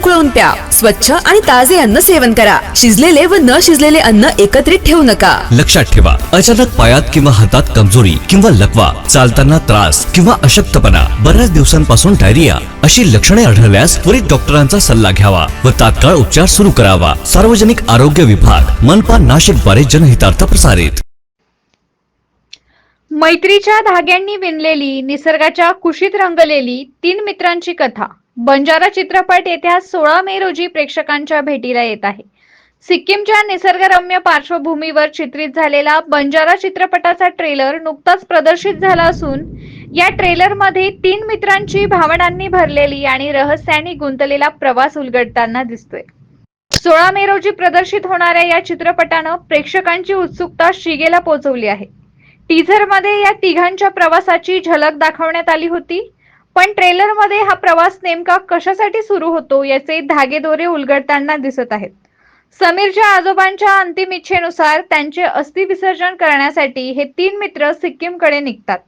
उकळून प्या. स्वच्छ आणि ताजे अन्न सेवन करा. शिजलेले व न शिजलेले अन्न एकत्रित ठेवू नका. लक्षात ठेवा अचानक पायात किंवा हातात कमजोरी किंवा लकवा चालताना त्रास किंवा अशक्तपणा बऱ्याच दिवसांपासून डायरिया अशी लक्षणे आढळल्यास त्वरित डॉक्टरांचा सल्ला घ्यावा व तात्काळ उपचार सुरू करावा. सार्वजनिक आरोग्य विभाग मनपा नाशिकद्वारे जनहितार्थ प्रसारित. मैत्रीच्या धाग्यांनी विणलेली निसर्गाच्या कुशीत रंगलेली तीन मित्रांची कथा. बंजारा चित्रपट येत्या सोळा मे रोजी प्रेक्षकांच्या भेटीला येत आहे. सिक्कीमच्या निसर्गरम्य पार्श्वभूमीवर चित्रित झालेला बंजारा चित्रपटाचा ट्रेलर नुकताच प्रदर्शित झाला असून या ट्रेलरमध्ये तीन मित्रांची भावनांनी भरलेली आणि रहस्याने गुंतलेला प्रवास उलगडताना दिसतोय. सोळा मे रोजी प्रदर्शित होणाऱ्या या चित्रपटानं प्रेक्षकांची उत्सुकता शिगेला पोहोचवली आहे. टीझरमध्ये या तिघांच्या प्रवासाची झलक दाखवण्यात आली होती. पण ट्रेलरमध्ये हा प्रवास नेमका कशासाठी सुरू होतो याचे धागेदोरे उलगडताना दिसत आहेत. समीरच्या आजोबांच्या अंतिम इच्छेनुसार त्यांचे अस्थि विसर्जन करण्यासाठी हे तीन मित्र सिक्कीमकडे निघतात.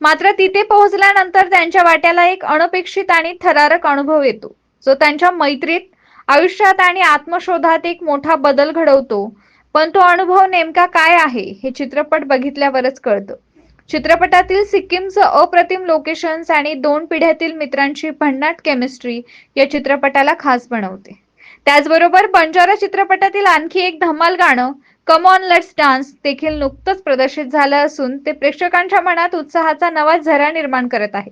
मात्र तिथे पोहोचल्यानंतर त्यांच्या वाट्याला एक अनपेक्षित आणि थरारक अनुभव येतो. जो त्यांच्या मैत्रीत आयुष्यात आणि आत्मशोधात एक मोठा बदल घडवतो. पण तो अनुभव नेमका काय आहे हे चित्रपट बघितल्यावरच कळतं. चित्रपटातील सिक्कीमचं अप्रतिम लोकेशन्स आणि दोन पिढ्यातील मित्रांची भन्नाट केमिस्ट्री या चित्रपटाला खास बनवते. त्याचबरोबर बंजारा चित्रपटातील आणखी एक धमाल गाणं कम ऑन लेट्स डान्स देखील नुकतंच प्रदर्शित झालं असून ते प्रेक्षकांच्या मनात उत्साहाचा नवा झरा निर्माण करत आहे.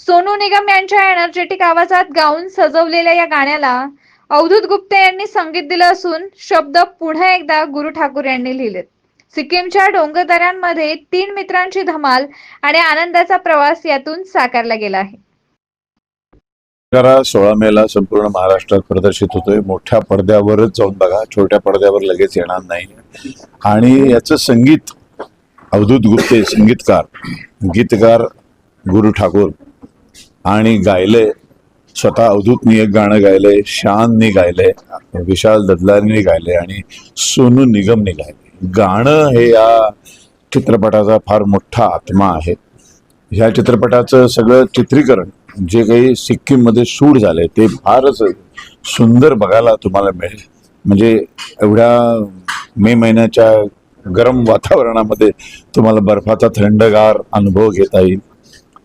सोनू निगम यांच्या एनर्जेटिक आवाजात गाऊन सजवलेल्या या गाण्याला अवधूत गुप्ते यांनी संगीत दिलं असून शब्द पुन्हा एकदा गुरु ठाकूर यांनी लिहिलेत. सिक्कीमच्या डोंगरदऱ्यांमध्ये तीन मित्रांची धमाल आणि आनंदाचा प्रवास यातून साकारला गेला आहे. करा सोळा मेला संपूर्ण महाराष्ट्रात प्रदर्शित होतोय. मोठ्या पडद्यावरच जाऊन बघा. छोट्या पडद्यावर लगेच येणार नाही. आणि याचं संगीत अवधूत गुप्ते संगीतकार गीतकार गुरु ठाकूर आणि गायले स्वतः अवधूतनी एक गाणं गायलंय शाननी गायलंय विशाल ददलानी गायलंय आणि सोनू निगमने गायले. गाणं हे या चित्रपटाचा फार मोठा आत्मा आहे. ह्या चित्रपटाचं सगळं चित्रीकरण जे काही सिक्कीममध्ये शूट झालंय ते फारच सुंदर बघायला तुम्हाला मिळेल. म्हणजे एवढ्या मे महिन्याच्या गरम वातावरणामध्ये तुम्हाला बर्फाचा थंडगार अनुभव घेता येईल.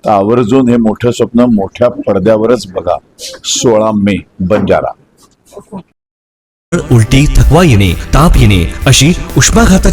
तर आवर्जून हे मोठं स्वप्न मोठ्या पडद्यावरच बघा. सोळा मे बंजारा. उलटी थकवा येणे ताप येणे अशी उष्माघाताची